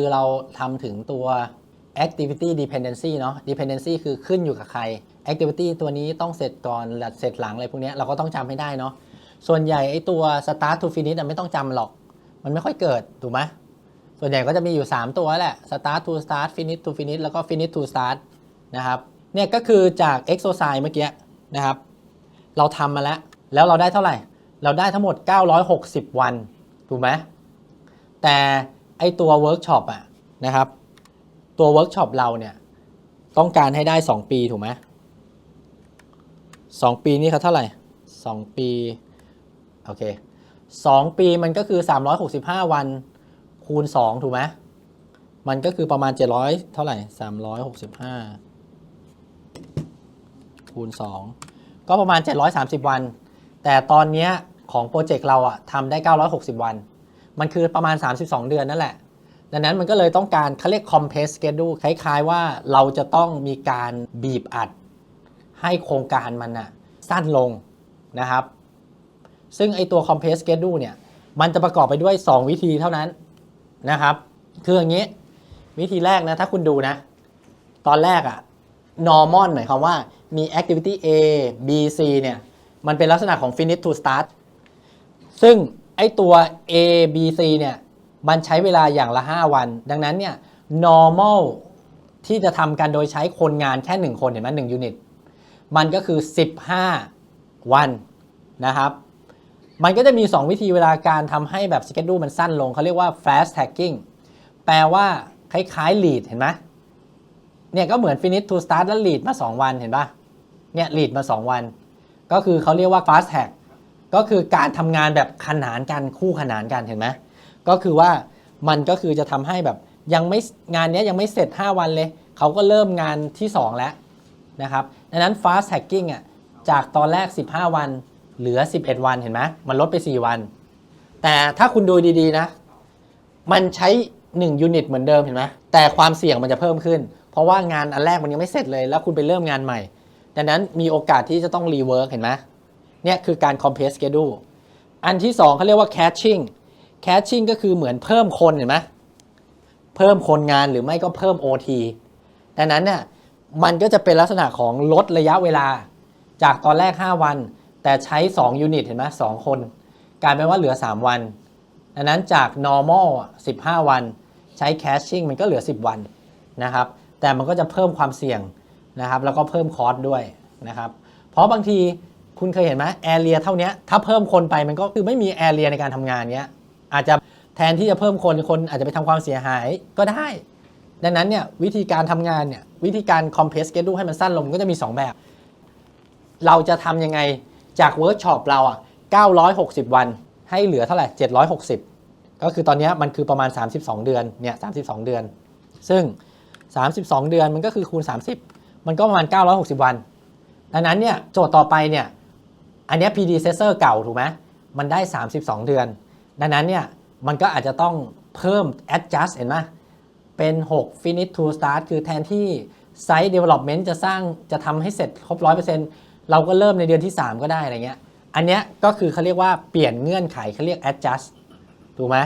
คือเราทำถึงตัว activity dependency เนาะ dependency คือขึ้นอยู่กับใคร activity ตัวนี้ต้องเสร็จก่อนหรือเสร็จหลังอะไรพวกนี้เราก็ต้องจำให้ได้เนาะส่วนใหญ่ไอ้ตัว start to finish ไม่ต้องจำหรอก มันไม่ค่อยเกิด ถูกไหมส่วนใหญ่ก็จะมีอยู่ 3 ตัวแหละ start to start finish to finish แล้วก็ finish to start นะครับ เนี่ยก็คือจาก exercise เมื่อกี้นะครับ เราทำมาแล้ว แล้วเราได้เท่าไหร่ เราได้ทั้งหมด 960 วัน ถูกไหมแต่ ไอตัวเวิร์กช็อปอะนะครับ ตัวเวิร์กช็อปเราเนี่ย ต้องการให้ได้ 2 ปีถูกไหมสองปีนี่เขาเท่าไหร่ 2 ปี โอเค2ปีมันก็คือ 365 วันคูณ 2 ถูกไหมมันก็คือประมาณ 700 เท่าไหร่ 365 คูณ 2 ก็ประมาณ 730 วัน แต่ตอนเนี้ยของโปรเจกต์เราอะทำได้ 960 วัน มันคือประมาณ 32 เดือนนั่นแหละ ดังนั้นมันก็เลยต้องการเขาเรียก compress schedule คล้ายๆว่าเราจะต้องมีการบีบอัด ให้โครงการมันน่ะสั้นลงนะครับ ซึ่งไอตัว compress schedule เนี่ย มันจะประกอบไปด้วย 2 วิธีเท่านั้นนะครับ คืออย่างนี้ วิธีแรกนะ ถ้าคุณดูนะ ตอนแรกอะ normal หมายความว่ามี activity A B C เนี่ย มันเป็นลักษณะของ finish to start ซึ่ง ไอตัว A B C เนี่ยมันใช้เวลาอย่างละ 5 วัน ดังนั้นเนี่ย normal ที่จะทำกันโดยใช้คนงานแค่ 1 คนเห็นไหม1ยูนิตมันก็คือ 15 วันนะครับ มันก็จะมี 2 วิธีเวลาการทำให้แบบ schedule มันสั้นลงเขาเรียกว่า fast tracking แปลว่าคล้ายๆ lead เห็นไหมเนี่ยก็เหมือน finish to start แล้ว lead มา 2 วันเห็นปะเนี่ย lead มา 2 วัน ก็คือเขาเรียกว่า fast track ก็คือการทำงานแบบขนานกันคู่ขนานกันเห็นไหมก็คือว่ามันก็คือจะทำให้แบบยังไม่งานนี้ยังไม่เสร็จ 5 วันเลย เขาก็เริ่มงานที่ 2 แล้วนะครับดังนั้น fast tracking อะจากตอนแรก 15 วัน เหลือ 11 วันเห็นไหมมันลดไป 4 วัน แต่ถ้าคุณดูดีๆนะ มันใช้ 1 ยูนิตเหมือนเดิมเห็นไหมแต่ความเสี่ยงมันจะเพิ่มขึ้น เพราะว่างานอันแรกมันยังไม่เสร็จเลย แล้วคุณไปเริ่มงานใหม่ ดังนั้นมีโอกาสที่จะต้องรีเวิร์กเห็นไหม เนี่ยคือการ compress schedule อันที่2เขาเรียกว่า catching catching ก็คือเหมือนเพิ่มคนเห็นไหมเพิ่มคนงานหรือไม่ก็เพิ่ม OT ดังนั้นเนี่ยมันก็จะเป็นลักษณะของลดระยะเวลาจากตอนแรก 5 วัน แต่ใช้ 2 ยูนิตเห็นไหม2คนกลายเป็นว่าเหลือ 3 วัน ดังนั้นจาก normal 15 วัน ใช้ caching มันก็เหลือ 10 วันนะครับ แต่มันก็จะเพิ่มความเสี่ยงนะครับ แล้วก็เพิ่มคอสด้วยนะครับ เพราะบางที คุณเคยเห็นไหมแอเรียเท่านี้ถ้าเพิ่มคนไปมันก็คือไม่มีแอเรียในการทำงานเนี้ยอาจจะแทนที่จะเพิ่มคนคนอาจจะไปทำความเสียหายก็ได้ ดังนั้นเนี่ยวิธีการทำงานเนี่ยวิธีการ compress schedule ให้มันสั้นลงก็จะมี 2 แบบ เราจะทำยังไงจากเวิร์กช็อปเราอะ960 วัน ให้เหลือเท่าไหร่ 760 ก็คือตอนนี้มันคือประมาณ 32 เดือนเนี่ย32 เดือน ซึ่ง 32 เดือนมันก็คือคูณ 30 มันก็ประมาณ 960 วัน ดังนั้นเนี่ยโจทย์ต่อไปเนี่ย อันนี้ predecessor เก่าถูกไหมมันได้ 32 เดือน ดังนั้นเนี่ยมันก็อาจจะต้องเพิ่ม adjust เห็นไหมเป็น 6 finish to start คือแทนที่ site development จะสร้างจะทำให้เสร็จครบ 100%เราก็เริ่มในเดือนที่ 3 ก็ได้อะไรเงี้ย อันเนี้ยก็คือเขาเรียกว่าเปลี่ยนเงื่อนไขเขาเรียก adjust ถูกไหม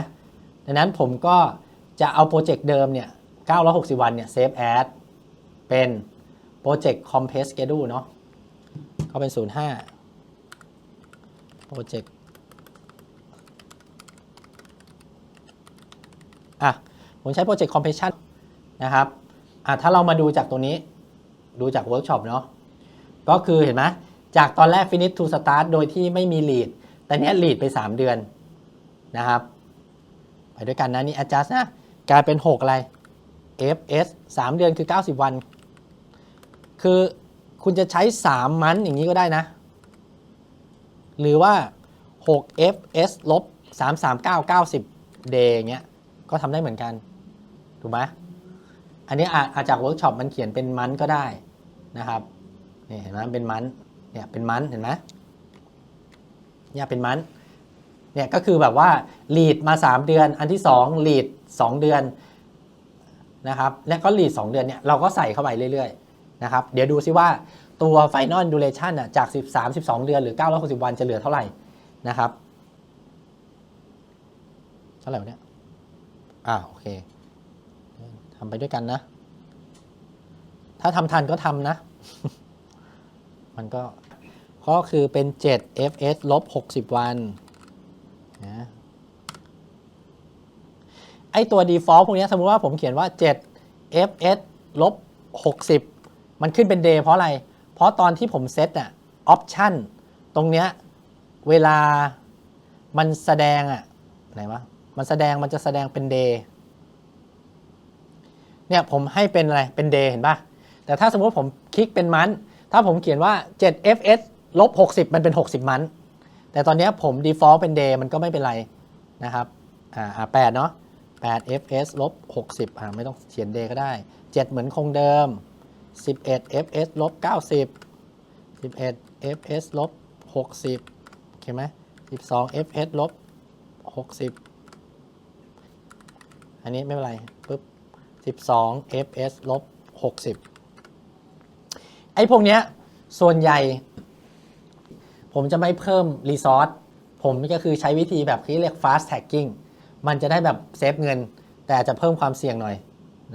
ดังนั้นผมก็จะเอาโปรเจกต์เดิมเนี่ย 960 วันเนี่ย save as เป็นโปรเจกต์ compress schedule เนาะก็เป็น 05 รเจกต์อะผมใช้โปรเจกต์ compression นะครับอะถ้าเรามาดูจากตรงนี้ดูจากเวิร์กช็อปเนาะก็คือเห็นไหมจากตอนแรก finish to start โดยที่ไม่มี lead แต่เนี้ย lead ไป 3 เดือนนะครับ ไปด้วยกันนะ นี่ adjust นะกลายเป็น 6 อะไร fs 3 เดือนคือ 90 วัน คือคุณจะใช้ 3 มันอย่างนี้ก็ได้นะ หรือว่า 6fs ลบ 33990D เงี้ย ก็ทำได้เหมือนกัน ถูกไหมอันนี้อาอาจจากเวิร์กช็อปมันเขียนเป็นมันก็ได้นะครับนี่เห็นไหมเป็นมันเนี่ยเป็นมันเห็นไหมเนี่ยเป็นมันเนี่ยก็คือแบบว่า lead มา 3 เดือน อันที่2 lead 2เดือนนะครับและก็ lead 2เดือนเนี่ยเราก็ใส่เข้าไปเรื่อยๆนะครับเดี๋ยวดูซิว่า ตัว final duration อะจาก 13 12 เดือนหรือ 960 วันจะเหลือเท่าไหร่นะครับ เท่าไหร่เนี่ยอ่าโอเคทำไปด้วยกันนะ ถ้าทำทันก็ทำนะ มันก็ ก็คือเป็น 7 fs ลบ 60 วันนะไอตัว default พวกนี้สมมติว่าผมเขียนว่า 7 fs ลบ60 มันขึ้นเป็น day เพราะอะไร เพราะตอนที่ผมเซตอะ option ตรงเนี้ยเวลามันแสดงอะไหนวะมันแสดงมันจะแสดงเป็น day เนี่ยผมให้เป็นอะไรเป็น day เห็นปะแต่ถ้าสมมติผมคลิกเป็นมันถ้าผมเขียนว่า 7fs ลบ 60 มันเป็น 60 มัน แต่ตอนเนี้ยผม default เป็น day มันก็ไม่เป็นไรนะครับอ่าอ่า8เนาะ8 fs ลบ 60อ่าไม่ต้องเขียน day ก็ได้ 7 เหมือนคงเดิม 11 fs ลบ90 11 fs ลบ60โอเคไหม12 fs ลบ60 อันนี้ไม่เป็นไรปุ๊บ12 fs ลบ60 ไอ้พวกเนี้ยส่วนใหญ่ ผมจะไม่เพิ่มรีซอสผมก็คือใช้วิธีแบบที่เรียก fast tagging มันจะได้แบบเซฟเงิน แต่จะเพิ่มความเสี่ยงหน่อย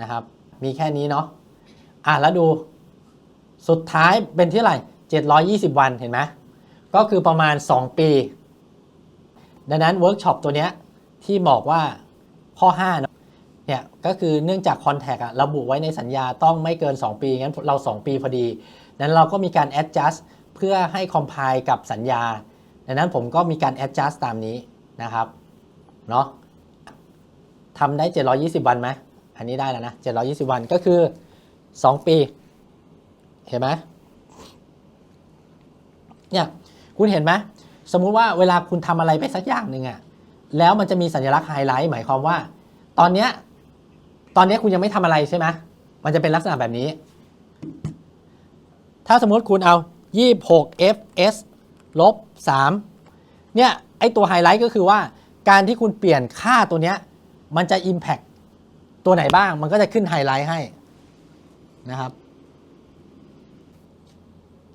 นะครับ มีแค่นี้เนาะ อะแล้วดู สุดท้ายเป็นที่ไหร่ 720 วันเห็นไหมก็คือประมาณ 2 ปี ดังนั้นเวิร์กช็อปตัวเนี้ยที่บอกว่าข้อ5เนอะเนี่ยก็คือเนื่องจากคอนแทคอะระบุไว้ในสัญญาต้องไม่เกิน 2 ปี งั้นเรา 2 ปีพอดี นั้นเราก็มีการ adjust เพื่อให้ compile กับสัญญา ดังนั้นผมก็มีการ adjust ตามนี้นะครับเนาะทำได้ 720 วันไหมอันนี้ได้แล้วนะ 720 วันก็คือ 2ปี เห็นไหมเนี่ยคุณเห็นไหมสมมุติว่าเวลาคุณทำอะไรไปสักอย่างหนึ่งอะแล้วมันจะมีสัญลักษณ์ไฮไลท์หมายความว่า ตอนเนี้ยตอนเนี้ยคุณยังไม่ทำอะไรใช่ไหมมันจะเป็นลักษณะแบบนี้ ถ้าสมมติคุณเอา 26 fs ลบ3เนี่ยไอตัวไฮไลท์ก็คือว่าการที่คุณเปลี่ยนค่าตัวเนี้ยมันจะ Impact ตัวไหนบ้าง มันก็จะขึ้นไฮไลท์ให้ นะครับ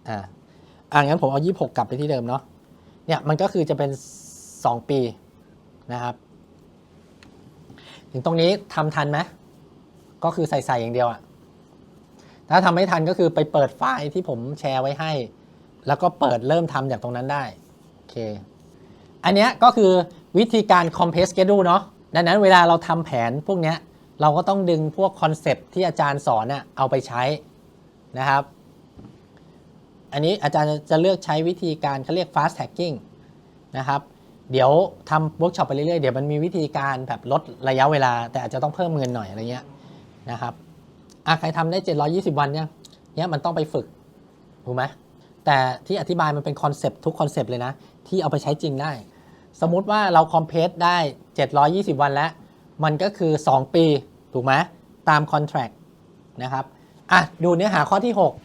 อ่าอ่างั้นผมเอา 26 กลับไปที่เดิมเนาะเนี่ยมันก็คือจะเป็น 2 ปีนะครับ ถึงตรงนี้ทำทันไหมก็คือใส่ๆอย่างเดียวอะถ้าทำไม่ทันก็คือไปเปิดไฟล์ที่ผมแชร์ไว้ให้ แล้วก็เปิดเริ่มทำจากตรงนั้นได้โอเคอันเนี้ยก็คือวิธีการ compress schedule เนาะดังนั้นเวลาเราทำแผนพวกเนี้ย เราก็ต้องดึงพวกคอนเซปที่อาจารย์สอนน่ะเอาไปใช้นะครับ อันนี้อาจารย์จะเลือกใช้วิธีการเขาเรียก fast tagging นะครับ เดี๋ยวทำเวิร์กช็อปไปเรื่อยๆ เดี๋ยวมันมีวิธีการแบบลดระยะเวลา แต่อาจจะต้องเพิ่มเงินหน่อยอะไรเงี้ยนะครับอะใครทำได้ 720 วันเนี่ยเนี่ยมันต้องไปฝึกถูกไหมแต่ที่อธิบายมันเป็นคอนเซปต์ทุกคอนเซปต์เลยนะ ที่เอาไปใช้จริงได้ สมมุติว่าเราคอมเพสได้ 720 วันแล้ว มันก็คือ 2 ปี ถูกไหมตามคอนแทรกนะครับอะดูเนื้อหาข้อที่ 6